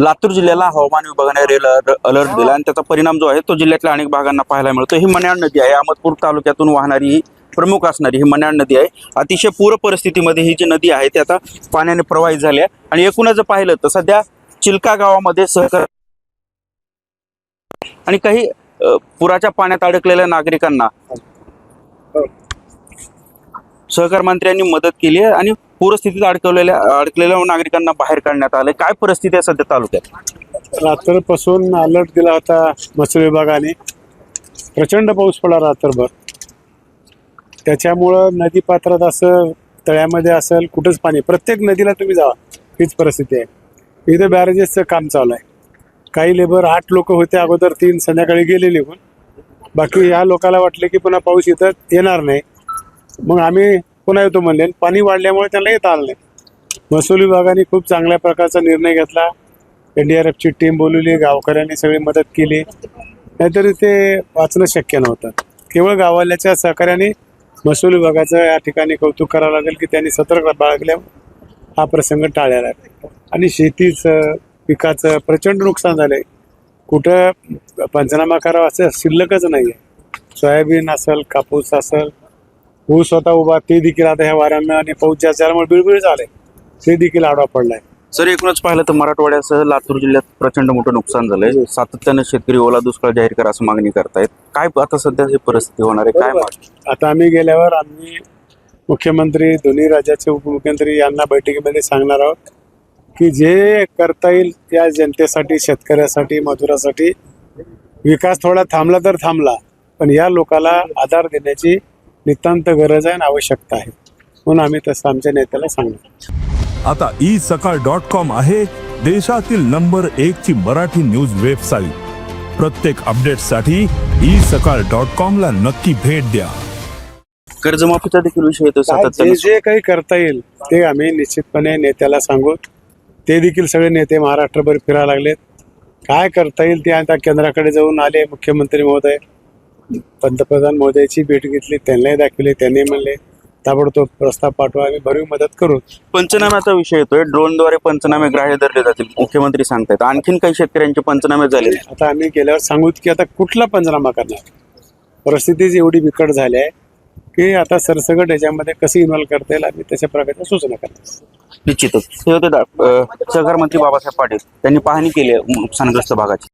लातूर जिल्ह्याला हवामान विभागाने रेल अलर्ट दिला आणि त्याचा परिणाम जो आहे तो जिल्ह्यातल्या अनेक भागांना पाहायला मिळतो. ही मन्याड नदी आहे. अहमदपूर तालुक्यातून वाहणारी ही प्रमुख असणारी ही मन्याड नदी आहे. अतिशय पूर परिस्थितीमध्ये ही जी नदी आहे ती आता पाण्याने प्रवाहित झाली आहे. आणि एकूणच जर पाहिलं तर सध्या चिलका गावामध्ये सहकार आणि काही पुराच्या पाण्यात अडकलेल्या नागरिकांना सहकार मंत्र्यांनी मदत केली आहे आणि पूरस्थितीत अडकवलेल्या अडकलेल्या नागरिकांना बाहेर काढण्यात आलं काय परिस्थिती आहे सध्या तालुक्यात? रात्रपासून अलर्ट दिला होता मत्स्य विभागाने. प्रचंड पाऊस पडला रात्रभर. त्याच्यामुळं नदी पात्रात असं तळ्यामध्ये असेल कुठंच पाणी प्रत्येक नदीला तुम्ही जावा हीच परिस्थिती आहे. इथं बॅरेजेसचं काम चालू आहे. काही लेबर आठ लोक होते अगोदर तीन संध्याकाळी गेले निघून. बाकी या लोकाला वाटलं की पुन्हा पाऊस इथं येणार नाही. मग आम्ही पुन्हा येतो म्हणले. आणि पाणी वाढल्यामुळे त्यांना येता आलं नाही. महसूल विभागाने खूप चांगल्या प्रकारचा निर्णय घेतला. एन डी आर एफची टीम बोलवली गावकऱ्यांनी सगळी मदत केली. नाहीतरी ते वाचणं शक्य नव्हतं. केवळ गावाल्याच्या सहकार्याने महसूल विभागाचं या ठिकाणी कौतुक करावं लागेल की त्यांनी सतर्क बाळगल्या हा प्रसंग टाळायला लागेल. आणि शेतीचं पिकाचं प्रचंड नुकसान झालंय. कुठं पंचनामा करावा असं शिल्लकच नाही आहे सोयाबीन असेल कापूस असेल ऊस स्वतः उभा ते देखील आता ह्या वाऱ्यांना आणि पाऊस जास्त झाल्यामुळे बिळबिळ झालंय ते देखील आडवा पडलाय. सर एकूणच पाहिलं तर मराठवाड्यासह लातूर जिल्ह्यात प्रचंड मोठं नुकसान झालंय. सातत्यानं शेतकरी ओला दुष्काळ जाहीर करा असं मागणी करतायत. काय आता सध्या ही परिस्थिती होणार आहे? काय मागणी? आता आम्ही गेल्यावर आम्ही मुख्यमंत्री दोन्ही राज्याचे उपमुख्यमंत्री यांना बैठकीमध्ये सांगणार आहोत की जे करता येईल या जनतेसाठी शेतकऱ्यासाठी मजुरासाठी विकास थोडा थांबला तर थांबला पण या लोकाला आधार देण्याची नितांत गरज आहे आणि आवश्यकता आहे. म्हणून आम्ही तसं आमच्या नेत्याला सांगणार. आता ई सकाळ डॉट कॉम आहे देशातील नंबर एक ची मराठी न्यूज वेबसाईट. प्रत्येक अपडेटसाठी ई सकाळ डॉट कॉम ला नक्की भेट द्या. कर्जमाफीचा देखील विषय येतो जे काही करता येईल ते आम्ही निश्चितपणे नेत्याला सांगू. ते देखील सगळे नेते महाराष्ट्रभर फिरायला लागलेत. काय करता येईल ते आता केंद्राकडे जाऊन आले मुख्यमंत्री महोदय. पंतप्रधान महोदयाची भेट घेतली त्यांनाही दाखवले त्यांनी म्हणले ताबडतोब प्रस्ताव पाठवा आम्ही भरीव मदत करू. पंचनाम्याचा विषय येतोय. ड्रोनद्वारे पंचनामे ग्राह्य धरले जातील मुख्यमंत्री सांगतायत. आणखीन काही शेतकऱ्यांचे पंचनामे झाले. आता आम्ही गेल्यावर सांगू की आता कुठला पंचनामा करणार? परिस्थितीच एवढी बिकट झाली आहे की आता सरसकट याच्यामध्ये कसं इन्व्हॉल्व करता येईल आम्ही तशा प्रकारच्या सूचना करतो निश्चितच. हे होते सहकार मंत्री बाबासाहेब पाटील. त्यांनी पाहणी केली आहे नुकसानग्रस्त भागाची.